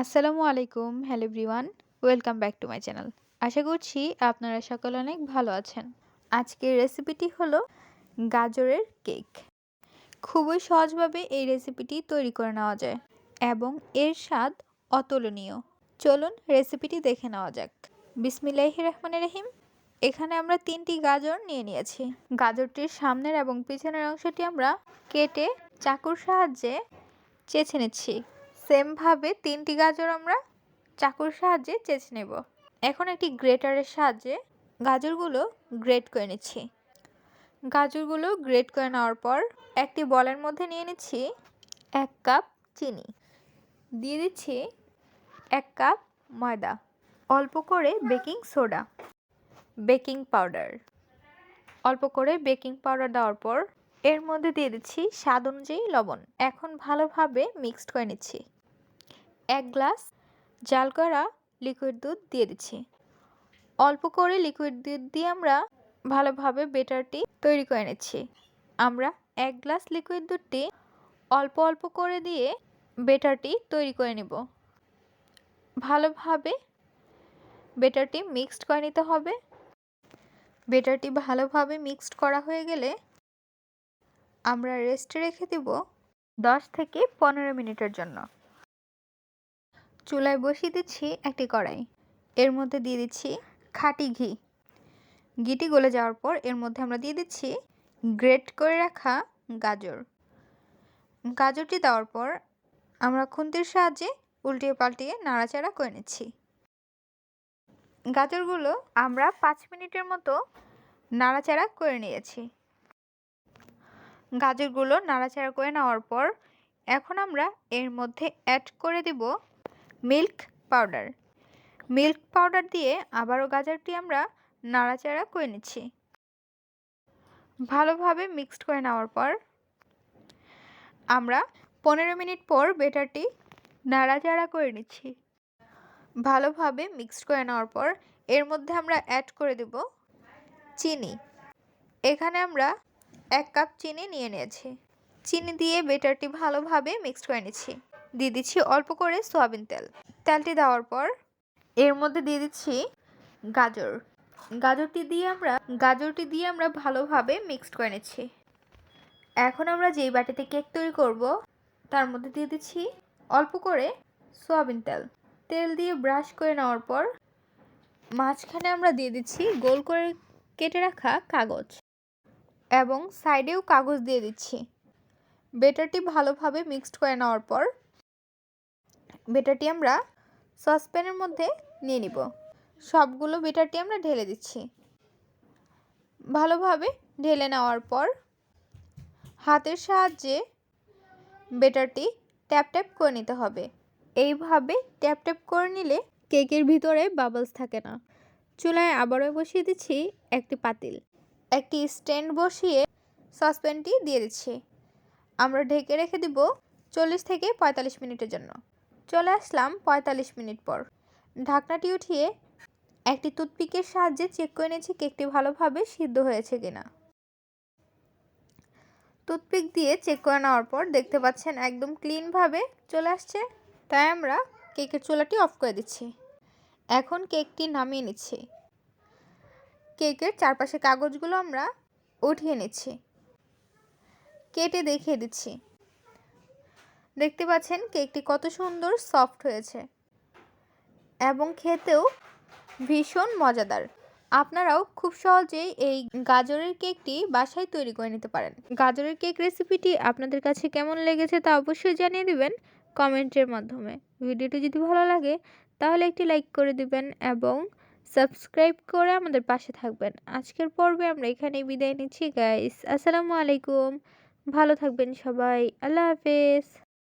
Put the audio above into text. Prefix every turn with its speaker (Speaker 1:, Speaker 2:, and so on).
Speaker 1: আসসালামু আলাইকুম, hello everyone, welcome back to my channel. আশা করছি আপনারা সকলে অনেক ভালো আছেন। আজকের রেসিপিটি হলো গাজরের কেক। খুবই সহজভাবে এই রেসিপিটি তৈরি করে নেওয়া যায় এবং এর স্বাদ অতুলনীয়। চলুন রেসিপিটি দেখে নেওয়া যাক। বিসমিল্লাহ রহমান রহিম। এখানে আমরা তিনটি গাজর নিয়ে নিয়েছি। গাজরটির সামনের এবং পিছনের অংশটি আমরা কেটে চাকুর সাহায্যে চেছে নিচ্ছি। সেমভাবে তিনটি গাজর আমরা চাকুর সাহায্যে চেঁচে নেব। এখন একটি গ্রেটারের সাহায্যে গাজরগুলো গ্রেট করে নিচ্ছি। গাজরগুলো গ্রেট করে নেওয়ার পর একটি বলের মধ্যে নিয়ে নিচ্ছি এক কাপ চিনি। দিয়ে দিচ্ছি এক কাপ ময়দা। অল্প করে বেকিং সোডা। Baking powder. অল্প করে বেকিং পাউডার দেওয়ার পর এর মধ্যে দিয়ে দিচ্ছি স্বাদ অনুযায়ী লবণ। এখন ভালোভাবে মিক্সড করে নিচ্ছি। এক গ্লাস জাল করা লিকুইড দুধ দিয়ে দিচ্ছি। অল্প করে লিকুইড দুধ দিয়ে আমরা ভালোভাবে বেটারটি তৈরি করে নিচ্ছি। আমরা এক গ্লাস লিকুইড দুধটি অল্প অল্প করে দিয়ে বেটারটি তৈরি করে নেব। ভালোভাবে বেটারটি মিক্সড করে নিতে হবে। বেটারটি ভালোভাবে মিক্সড করা হয়ে গেলে আমরা রেস্টে রেখে দেব দশ থেকে পনেরো মিনিটের জন্য। চুলায় বসিয়ে দিচ্ছি একটি কড়াই। এর মধ্যে দিয়ে দিচ্ছি খাঁটি ঘি। ঘিটি গলে যাওয়ার পর এর মধ্যে আমরা দিয়ে দিচ্ছি গ্রেট করে রাখা গাজর। গাজরটি দেওয়ার পর আমরা খুন্তির সাহায্যে উল্টিয়ে পাল্টিয়ে নাড়াচাড়া করে নিচ্ছি। গাজরগুলো আমরা পাঁচ মিনিটের মতো নাড়াচাড়া করে নিয়েছি। গাজরগুলো নাড়াচাড়া করে নেওয়ার পর এখন আমরা এর মধ্যে অ্যাড করে দিব মিল্ক পাউডার। মিল্ক পাউডার দিয়ে আবারও গাজরটি আমরা নাড়াচাড়া করে নিচ্ছি। ভালোভাবে মিক্সড করে নেওয়ার পর আমরা পনেরো মিনিট পর বেটারটি নাড়াচাড়া করে নিচ্ছি। ভালোভাবে মিক্সড করে নেওয়ার পর এর মধ্যে আমরা অ্যাড করে দেব চিনি। এখানে আমরা এক কাপ চিনি নিয়ে নিয়েছি। চিনি দিয়ে বেটারটি ভালোভাবে মিক্সড করে নিচ্ছি। দিয়ে দিচ্ছি অল্প করে সয়াবিন তেল। তেলটি দেওয়ার পর এর মধ্যে দিয়ে দিচ্ছি গাজর। গাজরটি দিয়ে আমরা, গাজরটি দিয়ে আমরা ভালোভাবে মিক্সড করে নিচ্ছি। এখন আমরা যেই বাটিতে কেক তৈরি করব, তার মধ্যে দিয়ে দিচ্ছি অল্প করে সয়াবিন তেল। তেল দিয়ে ব্রাশ করে নেওয়ার পর মাঝখানে আমরা দিয়ে দিচ্ছি গোল করে কেটে রাখা কাগজ। এবং সাইডেও কাগজ দিয়ে দিচ্ছি। বেটারটি ভালোভাবে মিক্সড করে নেওয়ার পর বেটারটি আমরা সসপ্যানের মধ্যে নিয়ে নিব। সবগুলো বেটারটি আমরা ঢেলে দিচ্ছি। ভালোভাবে ঢেলে নেওয়ার পর হাতের সাহায্যে বেটারটি ট্যাপ ট্যাপ করে নিতে হবে। এইভাবে ট্যাপ ট্যাপ করে নিলে কেকের ভিতরে বাবলস থাকে না। চুলায় আবারও বসিয়ে দিচ্ছি একটি পাতিল। একটি স্ট্যান্ড বসিয়ে সসপ্যানটি দিয়ে দিচ্ছি। আমরা ঢেকে রেখে দিব চল্লিশ থেকে পঁয়তাল্লিশ মিনিটের জন্য। চলে আসলাম পঁয়তাল্লিশ মিনিট পর। ঢাকনাটি উঠিয়ে একটি টুথপিকের সাহায্যে চেক করে নিয়েছি কেকটি ভালোভাবে সিদ্ধ হয়েছে কিনা। টুথপিক দিয়ে চেক করে নেওয়ার পর দেখতে পাচ্ছেন একদম ক্লিনভাবে চলে আসছে। তাই আমরা কেকের চুলাটি অফ করে দিচ্ছি। এখন কেকটি নামিয়ে নিচ্ছি। কেকের চারপাশে কাগজগুলো আমরা উঠিয়ে নিচ্ছি। কেটে দেখিয়ে দিচ্ছি। দেখতে পাচ্ছেন কেকটি কত সুন্দর, সফট হয়েছে এবং খেতেও ভীষণ মজাদার। আপনারাও খুব সহজেই এই গাজরের কেকটি বাসায় তৈরি করে নিতে পারেন। গাজরের কেক রেসিপিটি আপনাদের কাছে কেমন লেগেছে তা অবশ্যই জানিয়ে দিবেন কমেন্টের মাধ্যমে। ভিডিওটি যদি ভালো লাগে, তাহলে একটি লাইক করে দিবেন এবং সাবস্ক্রাইব করে আমাদের পাশে থাকবেন। আজকের পর্বে আমরা এখানেই বিদায় নিচ্ছি গাইস আসসালামু আলাইকুম। ভালো থাকবেন সবাই। আল্লাহ হাফেজ।